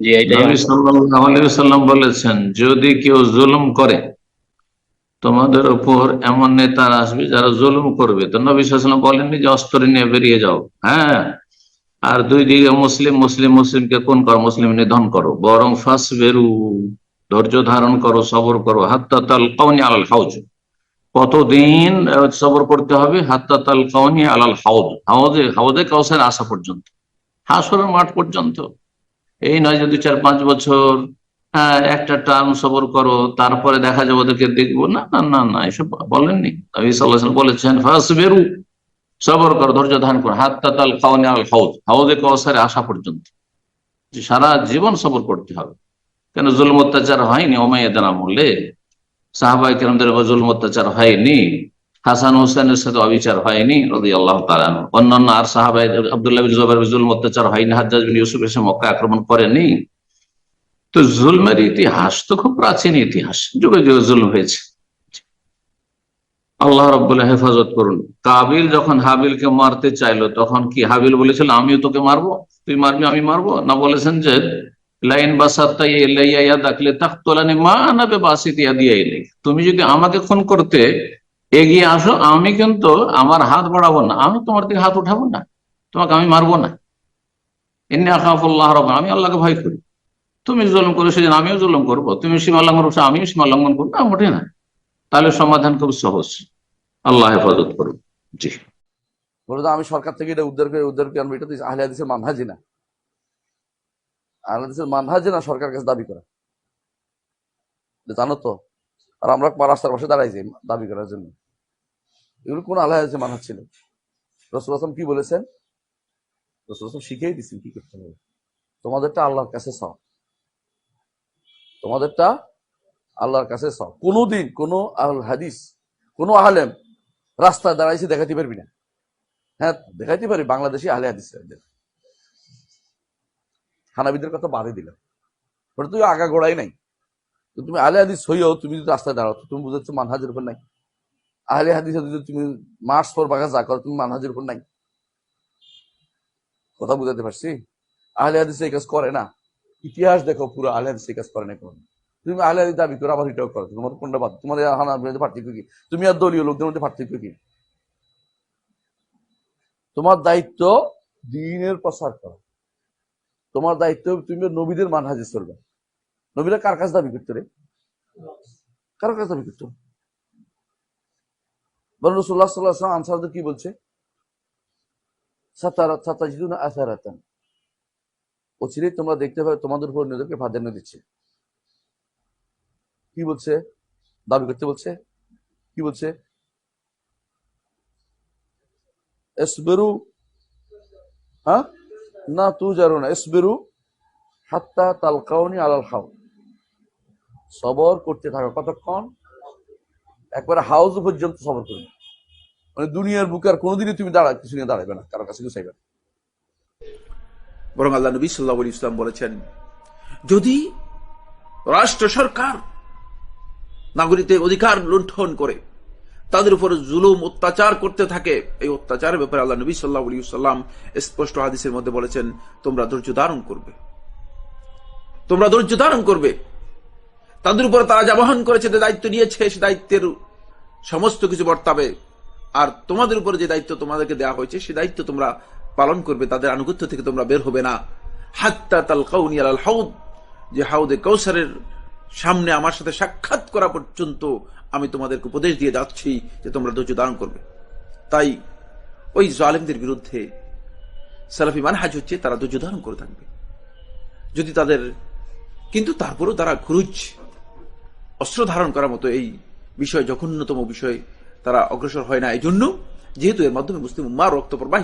জি সাল্লাম বলেছেন যদি কেউ জুলুম করে তোমাদের উপর এমন নেতারা আসবে যারা জুলুম করবে। তো নবী সাল্লাম বলেননি যে অস্ত্র নিয়ে বেরিয়ে যাও। হ্যাঁ আর দুই দিকে মুসলিম মুসলিম মুসলিমকে কোন করো মুসলিম নিধন করো বরং ফাঁস বেরু ধৈর্য ধারণ করো সবর করো। হাত্তা তাল কাউনি আলাল হাউজ। কতদিন সবর করতে হবে? হাত্তা তাল কাউনি আলাল হাউদ হাউদে হাউদে কাউসার আসা পর্যন্ত। হাসরের মাঠ পর্যন্ত। এই নয় যদি চার পাঁচ বছর হ্যাঁ একটা টার্ম সবর করো, তারপরে দেখা যাবে ওদেরকে দেখব। না না না না, এসব বলেননি। বলেছেন ফাস বেরু সবর করো, ধৈর্য ধারণ করো হাত তাল খাওয়ানি আল হাউদ কাউসারে আসা পর্যন্ত। সারা জীবন সবর করতে হবে। কেন জুলম অত্যাচার হয়নি? ওমাইয়াদের আমলে সাহাবাই কেরামদের জুলম অত্যাচার হয়নি। হাসান হোসেনের সাথে অবিচার হয়নি রদি আল্লাহ তালান অন্যান্য আর সাহাবাই আবদুল্লাহ বিন জুলম অত্যাচার হয়নি, হাজ্জাজ বিন ইউসুফ এসে মক্কা আক্রমণ করেনি। তো জুলমের ইতিহাস তো খুব প্রাচীন ইতিহাস, যুগে যুগে জুলম হয়েছে। আল্লাহ রব্বুল্লাহ হেফাজত করুন। কাবিল যখন হাবিলকে মারতে চাইলো, তখন কি হাবিল বলেছিল, আমিও তোকে মারবো? তুই মারবি, আমি মারবো? না বলেছেন যে, লাইন বাসাত্তা ইয়া ডাকলে তাকতলানি মা নাবে বাসিত ইয়া দিয়া ইলাই তুমি যদি আমাকে খুন করতে এগিয়ে আসো, আমি কিন্তু আমার হাত বাড়াবো না। আমি তোমার থেকে হাত উঠাবো না। তোমাকে আমি মারবো না। এমনি আকাফুল্লাহ রব আমি আল্লাহকে ভয় করি। তুমি জুলুম করো, সেদিন আমিও জুলুম করব। তুমি সীমা লঙ্ঘন করছ, আমিও সীমা লঙ্ঘন করব। না মোটে না। তাহলে সমাধান খুব সহজ। আল্লাহ হেফাজত করুন। জি। বলে আমি সরকার থেকে এটা উদ্ধার করে উদ্ধার করে আনব। এটা তো আহলে মানহাজি না। আহলে মানহাজি না সরকার কাছে দাবি করা। জানো তো? আর আমরা রাস্তার পাশে দাঁড়াইছি দাবি করার জন্য। এগুলো কোন হাদিসের মানহাজ ছিল? রসুল আসলাম কি বলেছেন? রসুল আসলাম শিখেই দিচ্ছেন কি করতে হবে। তোমাদেরটা আল্লাহর কাছে সব। তোমাদেরটা আল্লাহর কাছে সব। কোনোদিন কোনো আহল হাদিস, কোনো আহলেম রাস্তায় দাঁড়াইছে দেখাতে পারবি না। হ্যাঁ দেখাইতে পারি, বাংলাদেশি আহলে হাদিস হানাবিদের কথা বাদে দিলাম। ওটা তুই আগা গোড়াই নাই। তুমি আহলে হাদিস হইও, তুমি যদি রাস্তায় দাঁড়াও তুমি বুঝাচ্ছ মানহাজের উপর নাই। আহলে হাদিস যদি তুমি মার্চ পর বাগা যা করো, তুমি মানহাজের উপর নাই। কথা বুঝাতে পারছি? আহলে হাদিস এই কাজ করে না। ইতিহাস দেখো, পুরো আহলে হাদিস এই কাজ করে না কোনো। তুমি আহলে হাদিস দাবি করো, আবার এটাও করো। তোমার কোনটা বাদ? তোমার হানাবির পার্থক্য কি? তুমি আর দলীয় লোকদের মধ্যে পার্থক্য কি? তোমার দায়িত্ব দিনের প্রসার করা। তোমার দায়িত্ব তুমি নবীদের মানহাজে চলবে। নবীরা কার কাছে দাবি করতো রে? কার কাছে দাবি করতো? বরং আনসারদের কি বলছে? সাতাজিদুনা আসারাতান। তোমরা দেখতে পাবে তোমাদের উপর নিজেকে প্রাধান্য দিচ্ছে। কি বলছে? দাবি করতে বলছে? কি বলছে? এসবেরু হ্যাঁ? না তু জানো না এসবেরু হাত্তা তালকাউনি আলাল হাউ সবর করতে থাকো। কতক্ষণ? একবারে হাউস পর্যন্ত সবর করবে। মানে দুনিয়ার বুকে আর কোনোদিনই তুমি দাঁড়া কিছু নিয়ে দাঁড়াবে না, কারও কাছে কিছু চাইবে না। বরং আল্লাহ নবী সাল্লাহ ইসলাম বলেছেন, যদি রাষ্ট্র সরকার নাগরিকদের অধিকার লুণ্ঠন করে, তাদের উপর জুলুম, অত্যাচার করতে থাকে, এই অত্যাচারের ব্যাপারে আল্লাহ নবী সাল্লাহ সাল্লাম স্পষ্ট হাদিসের মধ্যে বলেছেন, তোমরা ধৈর্য ধারণ করবে। তোমরা ধৈর্য ধারণ করবে। তাদের উপর তারা যা বহন করেছে, যে দায়িত্ব নিয়েছে, সে দায়িত্বের সমস্ত কিছু বর্তাবে। আর তোমাদের উপর যে দায়িত্ব তোমাদেরকে দেওয়া হয়েছে, সে দায়িত্ব তোমরা পালন করবে, তাদের আনুগত্য থেকে তোমরা বের হবে না। হাত্তা তাল কাউনি আল হাউদ, যে হাউদে কৌসারের সামনে আমার সাথে সাক্ষাৎ করা পর্যন্ত আমি তোমাদেরকে উপদেশ দিয়ে যাচ্ছি যে তোমরা ধৈর্য ধারণ করবে। তাই ওই জালেমদের বিরুদ্ধে সালাফি মানহাজ হচ্ছে তারা ধৈর্য ধারণ করে থাকবে। যদি তাদের কিন্তু তারপরেও তারা খুরুজ অস্ত্র ধারণ করার মতো এই বিষয় জঘন্যতম বিষয় তারা অগ্রসর হয় না। এই জন্য যেহেতু এর মাধ্যমে মুসলিম উম্মার রক্ত প্রবাহী